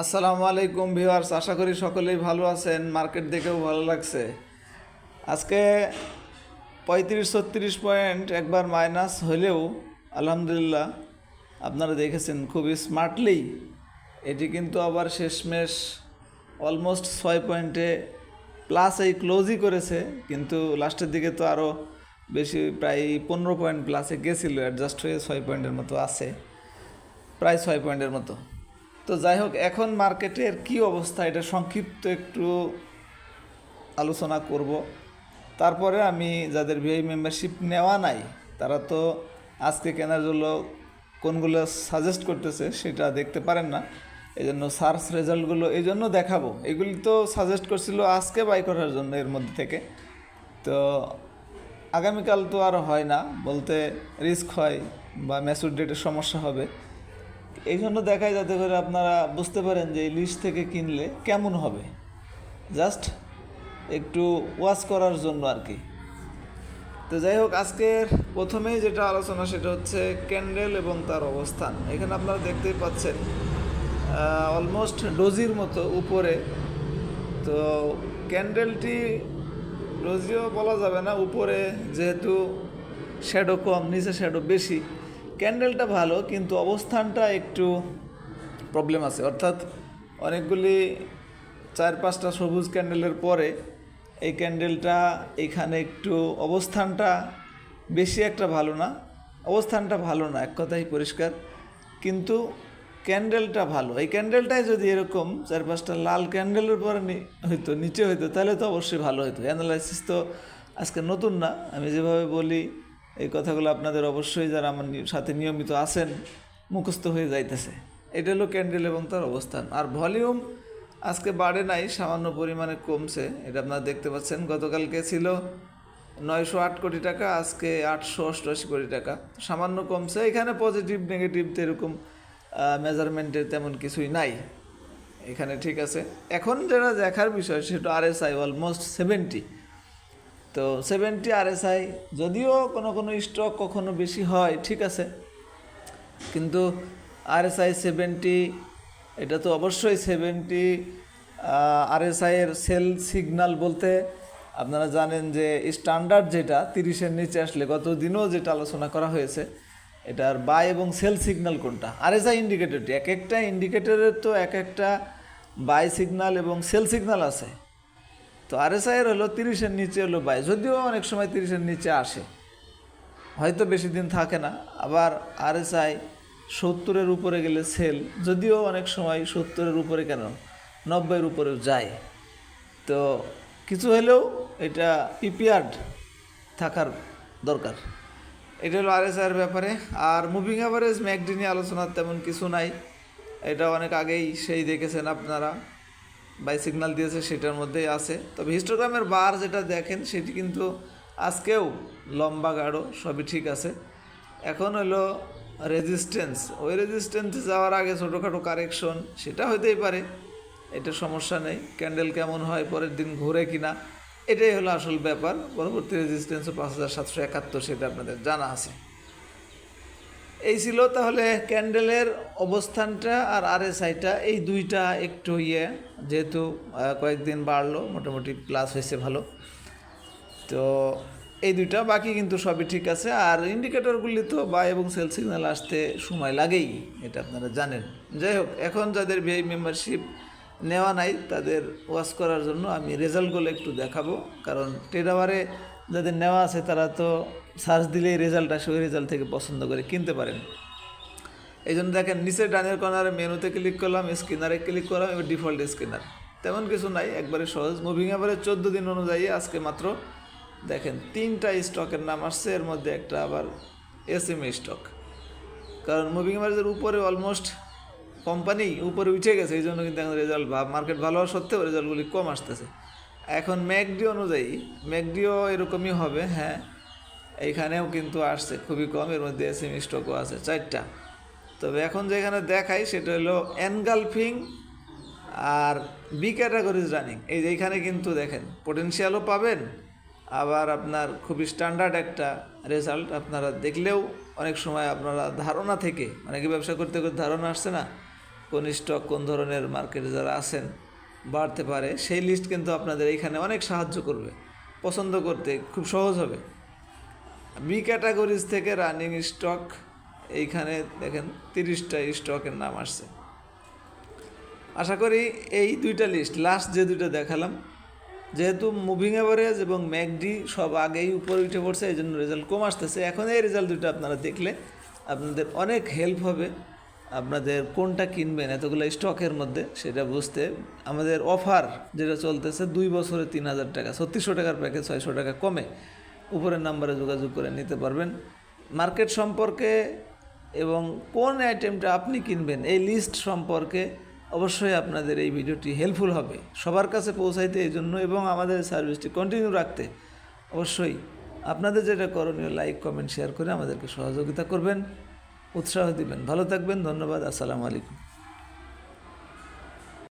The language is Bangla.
আসসালামু আলাইকুম ভিউয়ার্স, আশা করি সকলেই ভালো আছেন। মার্কেট দেখেও ভালো লাগছে। আজকে পঁয়ত্রিশ ছত্রিশ পয়েন্ট একবার মাইনাস হলেও, আলহামদুলিল্লাহ, আপনারা দেখেছেন খুবই স্মার্টলি এটি কিন্তু আবার শেষমেশ অলমোস্ট ছয় পয়েন্টে প্লাস এই ক্লোজই করেছে, কিন্তু লাস্টের দিকে তো আরও বেশি, প্রায় পনেরো পয়েন্ট প্লাসে গেছিল অ্যাডজাস্ট হয়ে ছয় পয়েন্টের মতো আছে। প্রায় ছয় পয়েন্টের মতো। তো যাই হোক, এখন মার্কেটের কি অবস্থা? এটা সংক্ষিপ্ত একটু আলোচনা করব। তারপরে আমি যাদের ভিআই মেম্বারশিপ নেওয়া নাই, তারা তো আজকে কেনার জন্য কোনগুলো সাজেস্ট করতেছে সেটা দেখতে পারেন না। এই জন্য সার্চ রেজাল্টগুলো এই জন্য দেখাবো। এগুলি তো সাজেস্ট করছিল আজকে বাই করার জন্য এর মধ্যে থেকে। তো আগামীকাল তো আর হয় না, বলতে রিস্ক হয় বা ম্যাচুর ডেটের সমস্যা হবে। এই জন্য দেখায় যাতে করে আপনারা বুঝতে পারেন যে এই লিস্ট থেকে কিনলে কেমন হবে। জাস্ট একটু ওয়াশ করার জন্য আর কি। তো যাই হোক, আজকের প্রথমেই যেটা আলোচনা সেটা হচ্ছে ক্যান্ডেল এবং তার অবস্থান। এখানে আপনারা দেখতেই পাচ্ছেন অলমোস্ট ডোজির মতো উপরে। তো ক্যান্ডেলটি ডোজিও বলা যাবে না, উপরে যেহেতু শ্যাডো কম, নিচে শ্যাডো বেশি। ক্যান্ডেলটা ভালো, কিন্তু অবস্থানটা একটু প্রবলেম আছে। অর্থাৎ অনেকগুলি চার পাঁচটা সবুজ ক্যান্ডেলের পরে এই ক্যান্ডেলটা এখানে একটু অবস্থানটা বেশি একটা ভালো না, অবস্থানটা ভালো না, এক কথাই পরিষ্কার। কিন্তু ক্যান্ডেলটা ভালো। এই ক্যান্ডেলটাই যদি এরকম চার পাঁচটা লাল ক্যান্ডেলের পরে হইতো, নিচে হইতো, তাহলে তো অবশ্যই ভালো হতো অ্যানালাইসিস তো আজকে নতুন না। আমি যেভাবে বলি এই কথাগুলো আপনাদের অবশ্যই যারা আমার সাথে নিয়মিত আছেন, মুখস্থ হয়ে যাইতেছে। এটা হলো ক্যান্ডেল এবং তার অবস্থান। আর ভলিউম আজকে বাড়ে নাই, সামান্য পরিমাণে কমছে। এটা আপনারা দেখতে পাচ্ছেন, গতকালকে ছিল নয়শো আট কোটি টাকা, আজকে আটশো অষ্টআশি কোটি টাকা। সামান্য কমছে, এখানে পজিটিভ নেগেটিভ তো এরকম মেজারমেন্টের তেমন কিছুই নাই। এখানে ঠিক আছে। এখন যেটা দেখার বিষয়, সেটা আরএসআই অলমোস্ট সেভেন্টি তো সেভেন্টি আরএসআই যদিও কোনো কোনো স্টক কখনো বেশি হয়, ঠিক আছে। কিন্তু আরএসআই সেভেন্টি এটা তো অবশ্যই সেভেন্টি আরএসআই এর সেল সিগনাল বলতে আপনারা জানেন যে স্ট্যান্ডার্ড যেটা তিরিশের নিচে আসলে গত দিনও যেটা আলোচনা করা হয়েছে, এটার বাই এবং সেল সিগনাল কোনটা? আরএসআই ইন্ডিকেটরটি এক একটা ইন্ডিকেটরের তো এক একটা বাই সিগনাল এবং সেল সিগনাল আছে। তো আরএসআই এর হলো তিরিশের নিচে হলো বাই যদিও অনেক সময় তিরিশের নিচে আসে। হয়তো বেশি দিন থাকে না। আবার আরএসআই সত্তরের উপরে গেলে সেল। যদিও অনেক সময় সত্তরের উপরে কেন? নব্বইয়ের উপরেও যায়। তো কিছু হলেও এটা পিপিআর থাকার দরকার। এটা হলো আরএসআইয়ের ব্যাপারে। আর মুভিং অ্যাভারেজ ম্যাকডি নিয়ে আলোচনার তেমন কিছু নাই। এটা অনেক আগেই সেই দেখেছেন আপনারা। বাই সিগন্যাল দিয়েছে সেটার মধ্যেই আছে। তবে হিস্টোগ্রামের বার যেটা দেখেন, সেটি কিন্তু আজকেও লম্বা গাঢ়, সবই ঠিক আছে। এখন হলো রেজিস্ট্যান্স ওই রেজিস্ট্যান্সে যাওয়ার আগে ছোটোখাটো কারেকশন সেটা হতেই পারে। এটা সমস্যা নেই ক্যান্ডেল কেমন হয়, পরের দিন ঘুরে কিনা, এটাই হলো আসল ব্যাপার। পরবর্তী রেজিস্ট্যান্সও পাঁচ হাজার সাতশো একাত্তর, সেটা আপনাদের জানা আছে। এই ছিল তাহলে ক্যান্ডেলের অবস্থানটা আর আরএসআইটা, এই দুইটা একটু ইয়ে যেহেতু কয়েকদিন বাড়লো, মোটামুটি প্লাস হয়েছে ভালো। তো এই দুইটা, বাকি কিন্তু সবই ঠিক আছে। আর ইন্ডিকেটরগুলি তো বাই এবং সেল সিগন্যাল আসতে সময় লাগেই, এটা আপনারা জানেন। যাই হোক, এখন যাদের ভিআই মেম্বারশিপ নেওয়া নাই, তাদের ওয়াশ করার জন্য আমি রেজাল্টগুলো একটু দেখাবো। কারণ টেরাবারে যাদের নেওয়া আছে, তারা তো সার্চ দিলেই রেজাল্ট আসে, ওই রেজাল্ট থেকে পছন্দ করে কিনতে পারেন। এই জন্য দেখেন, নিচের ডানের কর্নারে মেনুতে ক্লিক করলাম স্ক্যানারে ক্লিক করলাম, এবার ডিফল্ট স্ক্যানার তেমন কিছু নাই, একবারে সহজ। মুভিং এবারে চোদ্দ দিন অনুযায়ী আজকে মাত্র দেখেন, তিনটা স্টকের নাম আসছে, এর মধ্যে একটা আবার এসএমএ স্টক। কারণ মুভিং এভারেজের উপরে অলমোস্ট কোম্পানি উপরে উঠে গেছে, এই জন্য কিন্তু এখন রেজাল্ট মার্কেট ভালো হওয়া সত্ত্বেও রেজাল্টগুলি কম আসতেছে। এখন ম্যাকডি অনুযায়ী ম্যাকডিও এরকমই হবে হ্যাঁ। এইখানেও কিন্তু আসছে, খুবই কম, এর মধ্যে এসএমই স্টকও আছে চারটা। তবে এখন যেখানে দেখাই সেটা হলো এনগালফিং আর বি ক্যাটাগরিজ রানিং এই যে এইখানে কিন্তু দেখেন পটেনশিয়ালও পাবেন, আবার আপনার খুবই স্ট্যান্ডার্ড একটা রেজাল্ট আপনারা দেখলেও অনেক সময় আপনারা ধারণা থেকে অনেকে ব্যবসা করতে করতে ধারণা আসছে না, কোন স্টক কোন ধরনের মার্কেটে যারা আছেন বাড়তে পারে, সেই লিস্ট কিন্তু আপনাদের এইখানে অনেক সাহায্য করবে। পছন্দ করতে খুব সহজ হবে। বি ক্যাটাগরিজ থেকে রানিং স্টক এইখানে দেখেন তিরিশটা স্টকের নাম আসছে। আশা করি এই দুইটা লিস্ট লাস্ট যে দুইটা দেখালাম, যেহেতু মুভিং অ্যাভারেজ এবং ম্যাকডি সব আগেই উপরে উঠে পড়ছে এই জন্য রেজাল্ট কম আসতেছে। এখন এই রেজাল্ট দুটো আপনারা দেখলে আপনাদের অনেক হেল্প হবে আপনাদের কোনটা কিনবেন, এতগুলো স্টকের মধ্যে, সেটা বুঝতে। আমাদের অফার যেটা চলতেছে দুই বছরে তিন হাজার টাকা, ছত্রিশশো টাকার প্যাকেজ ছয়শো টাকা কমে। উপরের নাম্বারে যোগাযোগ করে নিতে পারবেন। মার্কেট সম্পর্কে এবং কোন আইটেমটা আপনি কিনবেন, এই লিস্ট সম্পর্কে অবশ্যই আপনাদের এই ভিডিওটি হেল্পফুল হবে। সবার কাছে পৌঁছাইতে এই জন্য এবং আমাদের সার্ভিসটি কন্টিনিউ রাখতে অবশ্যই আপনাদের যেটা করণীয় লাইক কমেন্ট শেয়ার করে আমাদেরকে সহযোগিতা করবেন, উৎসাহ দিবেন। ভালো থাকবেন, ধন্যবাদ, আসসালামু আলাইকুম।